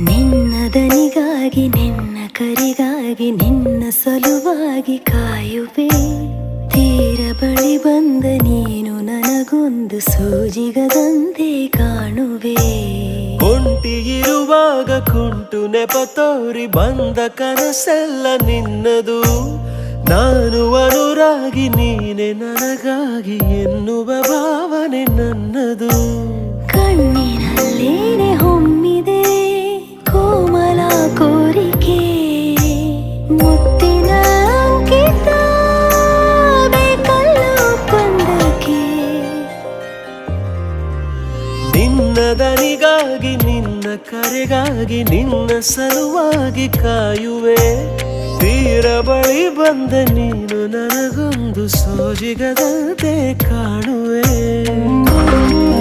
ನಿನ್ನ ದನಿಗಾಗಿ ನಿನ್ನ ಕರಿಗಾಗಿ, ನಿನ್ನ ಸಲುವಾಗಿ ಕಾಯುವೆ. ತೀರ ಬಳಿ ಬಂದ ನೀನು ನನಗೊಂದು ಸೂಜಿಗದಂತೆ ಕಾಣುವೆ. ಇರುವಾಗ ಕುಂಟು ನೆಪ ತೋರಿ ಬಂದ ಕನಸೆಲ್ಲ ನಿನ್ನದು. ನಾನು ಅನುರಾಗಿ, ನೀನೆ ನನಗಾಗಿ ಎನ್ನುವ ಭಾವನೆ ನನ್ನದು. ನಿನ್ನ ದನಿಗಾಗಿ ನಿನ್ನ ಕರೆಗಾಗಿ ನಿನ್ನ ಸಲುವಾಗಿ ಕಾಯುವೆ. ತೀರ ಬಳಿ ಬಂದ ನೀನು ನನಗೊಂದು ಸೋಜಿಗದಂತೆ ಕಾಣುವೆ.